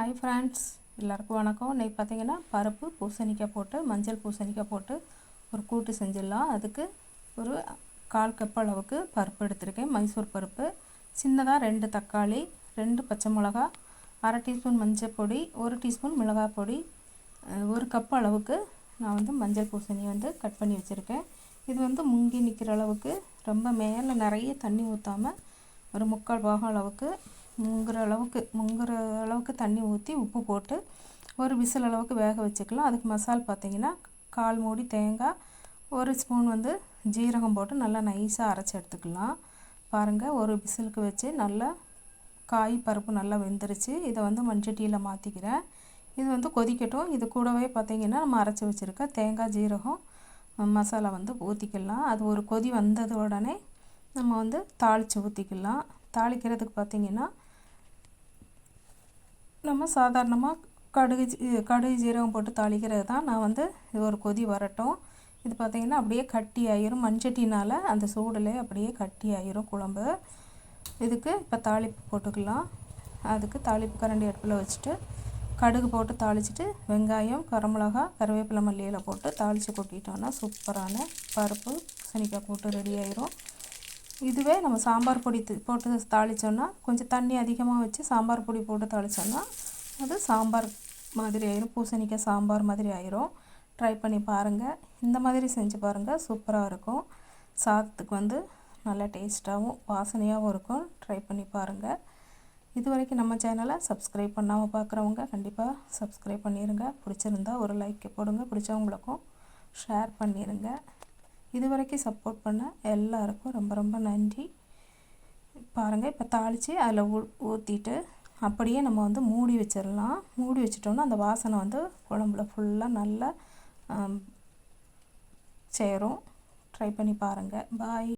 Hi friends எல்லாருக்கும் வணக்கம். இன்றைக்கி பார்த்தீங்கன்னா பருப்பு பூசணிக்காய் போட்டு மஞ்சள் பூசணிக்காய் போட்டு ஒரு கூட்டு செஞ்சிடலாம். அதுக்கு ஒரு கால் கப் அளவுக்கு பருப்பு எடுத்திருக்கேன். மைசூர் பருப்பு. சின்னதாக ரெண்டு தக்காளி ரெண்டு பச்சை மிளகா அரை டீஸ்பூன் மஞ்சள் பொடி ஒரு டீஸ்பூன் மிளகாய் பொடி. ஒரு கப் அளவுக்கு நான் வந்து மஞ்சள் பூசணி வந்து கட் பண்ணி வச்சுருக்கேன். இது வந்து முங்கி நிற்கிற அளவுக்கு ரொம்ப மேலே நிறைய தண்ணி ஊற்றாமல் ஒரு முக்கால் பாகம் அளவுக்கு முங்குற அளவுக்கு முங்குற அளவுக்கு தண்ணி ஊற்றி உப்பு போட்டு ஒரு விசில் அளவுக்கு வேக வச்சுக்கலாம். அதுக்கு மசால் பார்த்திங்கன்னா கால் மூடி தேங்காய் ஒரு ஸ்பூன் வந்து ஜீரகம் போட்டு நல்லா நைஸாக அரைச்சி எடுத்துக்கலாம். பாருங்கள் ஒரு விசிலுக்கு வச்சு நல்லா காய் பருப்பு நல்லா வெந்துருச்சு. இதை வந்து மண்சட்டியில் மாற்றிக்கிறேன் இது வந்து கொதிக்கட்டும். இது கூடவே பார்த்திங்கன்னா நம்ம அரைச்சி வச்சுருக்க தேங்காய் ஜீரகம் மசாலா வந்து ஊற்றிக்கலாம் அது ஒரு கொதி வந்தது உடனே நம்ம வந்து தாளித்து ஊற்றிக்கலாம் தாளிக்கிறதுக்கு பார்த்திங்கன்னா நம்ம சாதாரணமாக கடுகு கடுகு ஜீரகம் போட்டு தாளிக்கிறது தான். நான் வந்து இது ஒரு கொதி வரட்டும். இது பார்த்திங்கன்னா அப்படியே கட்டி ஆயிரும். மண்சட்டினால் அந்த சூடில் அப்படியே கட்டி ஆயிரும் குழம்பு. இதுக்கு இப்போ தாளிப்பு போட்டுக்கலாம். அதுக்கு தாளிப்பு கரண்டி அடுப்பில் வச்சுட்டு கடுகு போட்டு தாளிச்சிட்டு வெங்காயம் கரமிளகா கருவேப்பிலை மல்லியில் போட்டு தாளித்து கொட்டிட்டோன்னா சூப்பரான பருப்பு சனிக்காய் போட்டு ரெடி ஆயிரும். இதுவே நம்ம சாம்பார் பொடி போட்டு தாளித்தோன்னா கொஞ்சம் தண்ணி அதிகமாக வச்சு சாம்பார் பொடி போட்டு தாளித்தோன்னா அது சாம்பார் மாதிரி ஆயிரும். பூசணிக்காய் சாம்பார் மாதிரி ஆயிரும். ட்ரை பண்ணி பாருங்கள் இந்த மாதிரி செஞ்சு பாருங்கள் சூப்பராக இருக்கும். சாதத்துக்கு வந்து நல்லா டேஸ்ட்டாகவும் வாசனையாகவும் இருக்கும். ட்ரை பண்ணி பாருங்கள் இது வரைக்கும் நம்ம சேனலை சப்ஸ்கிரைப் பண்ணாமல் பார்க்குறவங்க கண்டிப்பாக சப்ஸ்கிரைப் பண்ணிடுங்க பிடிச்சிருந்தா ஒரு லைக் போடுங்க. பிடிச்சவங்களுக்கும் ஷேர் பண்ணிடுங்க இது வரைக்கும் சப்போர்ட் பண்ண எல்லாருக்கும் ரொம்ப ரொம்ப நன்றி. பாருங்கள் இப்போ தாளித்து அதில் ஊ ஊற்றிட்டு அப்படியே நம்ம வந்து மூடி வச்சிடலாம். மூடி வச்சிட்டோம்னா அந்த வாசனை வந்து குழம்புல ஃபுல்லாக நல்லா சேரும். ட்ரை பண்ணி பாருங்கள் பாய்